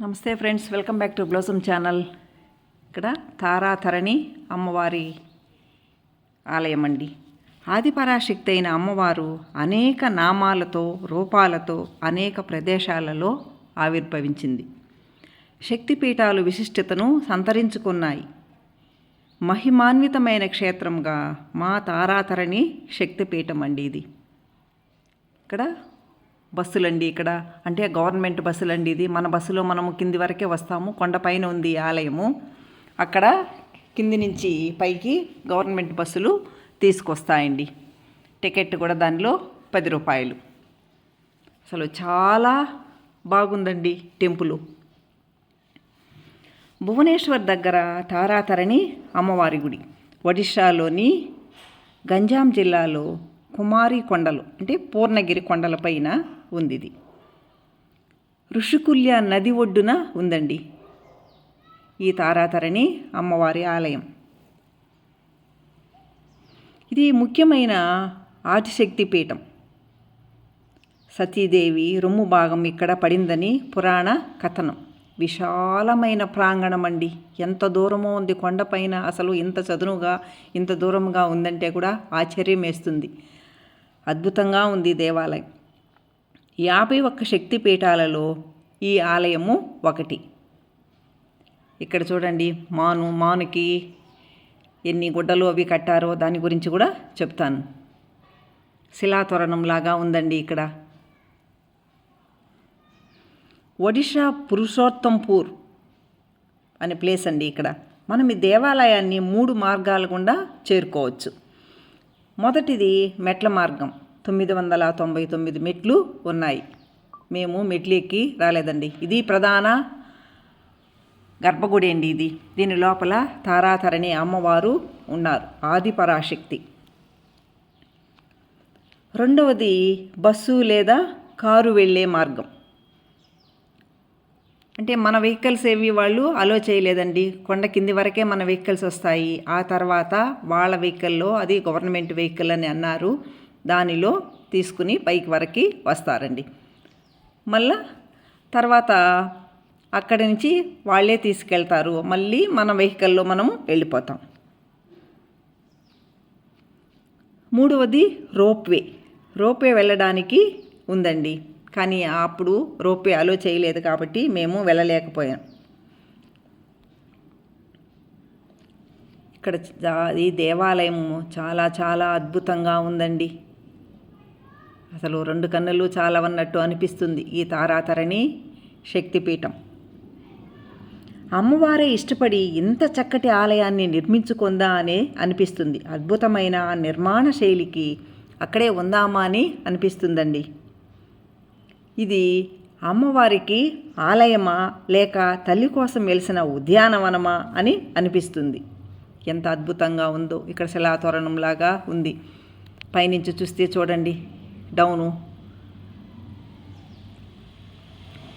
నమస్తే friends welcome back to blossom channel. ఇక్కడ తారాధరణి అమ్మవారి ఆలయం అండి. ఆదిపరాశక్తి అయిన అమ్మవారు అనేక నామాలతో రూపాలతో అనేక ప్రదేశాలలో ఆవిర్భవించింది. శక్తిపీఠాలు విశిష్టతను సంతరించుకున్నాయి. మహిమాన్వితమైన క్షేత్రంగా మా తారాతరణి శక్తిపీఠం అండి ఇది. ఇక్కడ బస్సులండి ఇక్కడ. అంటే గవర్నమెంట్ బస్సులండి ఇది. మన బస్సులో మనము కింది వరకే వస్తాము. కొండపైన ఉంది ఆలయము. అక్కడ కింది నుంచి పైకి గవర్నమెంట్ బస్సులు తీసుకొస్తాయండి. టికెట్ కూడా దానిలో పది రూపాయలు. అసలు చాలా బాగుందండి టెంపుల్. భువనేశ్వర్ దగ్గర తారాతరణి అమ్మవారి గుడి. ఒడిశాలోని గంజాం జిల్లాలో కుమారి కొండలు అంటే పూర్ణగిరి కొండలపైన ఉంది ఇది ఋషికుల్య నది ఒడ్డున ఉందండి. ఈ తారాతరణి అమ్మవారి ఆలయం. ఇది ముఖ్యమైన ఆదిశక్తి పీఠం. సతీదేవి రొమ్ము భాగం ఇక్కడ పడిందని పురాణ కథనం. విశాలమైన ప్రాంగణం అండి ఎంత దూరమో ఉంది కొండపైన అసలు ఇంత చదునుగా ఇంత దూరంగా ఉందంటే కూడా ఆశ్చర్యం వేస్తుంది అద్భుతంగా ఉంది దేవాలయం. యాభై ఒక్క శక్తి పీఠాలలో ఈ ఆలయము ఒకటి. ఇక్కడ చూడండి మాను మానుకి ఎన్ని గుడ్డలు అవి కట్టారో దాని గురించి కూడా చెప్తాను. శిలాతోరణంలాగా ఉందండి ఇక్కడ. ఒడిషా పురుషోత్తంపూర్ అనే ప్లేస్ అండి ఇక్కడ. మనం ఈ దేవాలయాన్ని మూడు మార్గాల గుండా చేరుకోవచ్చు. మొదటిది మెట్ల మార్గం. తొమ్మిది వందల తొంభై తొమ్మిది మెట్లు ఉన్నాయి. మేము మెట్లు ఎక్కి రాలేదండి. ఇది ప్రధాన గర్భగుడి అండి ఇది. దీని లోపల తారాతరణి అమ్మవారు ఉన్నారు. ఆదిపరాశక్తి. రెండవది బస్సు లేదా కారు వెళ్ళే మార్గం. అంటే మన వెహికల్స్ ఏవి వాళ్ళు అలో చేయలేదండి. కొండ కింది వరకే మన వెహికల్స్ వస్తాయి. ఆ తర్వాత వాళ్ళ వెహికల్లో అది గవర్నమెంట్ వెహికల్ అని అన్నారు. దానిలో తీసుకుని పైకి వరకు వస్తారండి. మళ్ళా తర్వాత అక్కడి నుంచి వాళ్ళే తీసుకెళ్తారు. మళ్ళీ మన వెహికల్లో మనము వెళ్ళిపోతాం. మూడవది రోప్వే. రోప్వే వెళ్ళడానికి ఉందండి. కానీ అప్పుడు రోప్వే అలో చేయలేదు కాబట్టి మేము వెళ్ళలేకపోయాం. ఇక్కడ ఈ దేవాలయం చాలా చాలా అద్భుతంగా ఉందండి. అసలు రెండు కన్నులు చాలా ఉన్నట్టు అనిపిస్తుంది ఈ తారాతరణి శక్తిపీఠం. అమ్మవారే ఇష్టపడి ఇంత చక్కటి ఆలయాన్ని నిర్మించుకుందా అనే అనిపిస్తుంది. అద్భుతమైన నిర్మాణ శైలికి అక్కడే ఉందామా అని అనిపిస్తుందండి. ఇది అమ్మవారికి ఆలయమా లేక తల్లి కోసం వెలిసిన ఉద్యానవనమా అని అనిపిస్తుంది. ఎంత అద్భుతంగా ఉందో ఇక్కడ శిలాతోరణంలాగా ఉంది. పైనుంచి చూస్తే చూడండి. డౌను.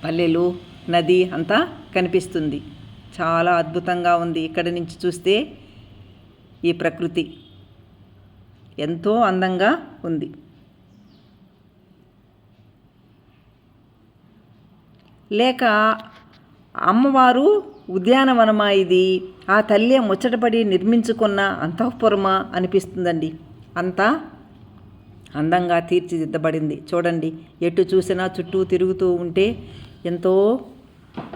పల్లెలు నది అంతా కనిపిస్తుంది. చాలా అద్భుతంగా ఉంది. ఇక్కడ నుంచి చూస్తే ఈ ప్రకృతి ఎంతో అందంగా ఉంది. లేక అమ్మవారు ఉద్యానవనమా ఇది? ఆ తల్లి ముచ్చటపడి నిర్మించుకున్న అంతఃపురమా అనిపిస్తుందండి. అంతా అందంగా తీర్చిదిద్దబడింది. చూడండి ఎటు చూసినా చుట్టూ తిరుగుతూ ఉంటే ఎంతో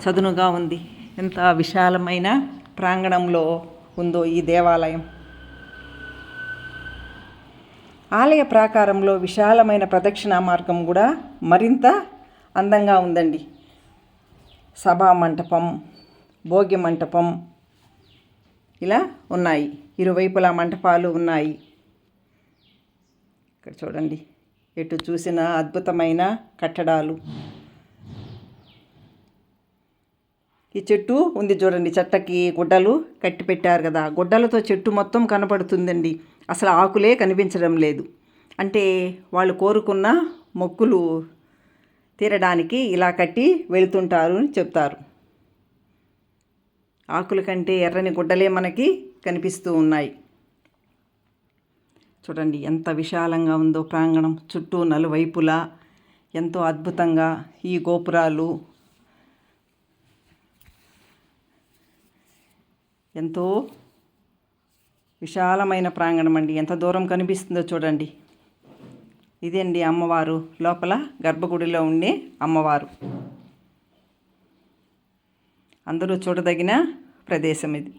చదునుగా ఉంది. ఎంత విశాలమైన ప్రాంగణంలో ఉందో ఈ దేవాలయం. ఆలయ ప్రాకారంలో విశాలమైన ప్రదక్షిణ మార్గం కూడా మరింత అందంగా ఉందండి. సభా మంటపం భోగి మంటపం ఇలా ఉన్నాయి. ఇరువైపులా మంటపాలు ఉన్నాయి. ఇక్కడ చూడండి. ఎటు చూసిన అద్భుతమైన కట్టడాలు. ఈ చెట్టు ఉంది చూడండి చెట్టకి గుడ్డలు కట్టి పెట్టారు కదా. గుడ్డలతో చెట్టు మొత్తం కనపడుతుందండి. అసలు ఆకులే కనిపించడం లేదు. అంటే వాళ్ళు కోరుకున్న మొక్కులు తీరడానికి ఇలా కట్టి వెళుతుంటారు అని చెప్తారు. ఆకుల కంటే ఎర్రని గుడ్డలే మనకి కనిపిస్తూ ఉన్నాయి. చూడండి ఎంత విశాలంగా ఉందో ప్రాంగణం. చుట్టూ నలువైపులా ఎంతో అద్భుతంగా ఈ గోపురాలు ఎంతో విశాలమైన ప్రాంగణం అండి. ఎంత దూరం కనిపిస్తుందో చూడండి. ఇదండి అమ్మవారు? లోపల గర్భగుడిలో ఉండే అమ్మవారు. అందరూ చూడదగిన ప్రదేశం ఇది.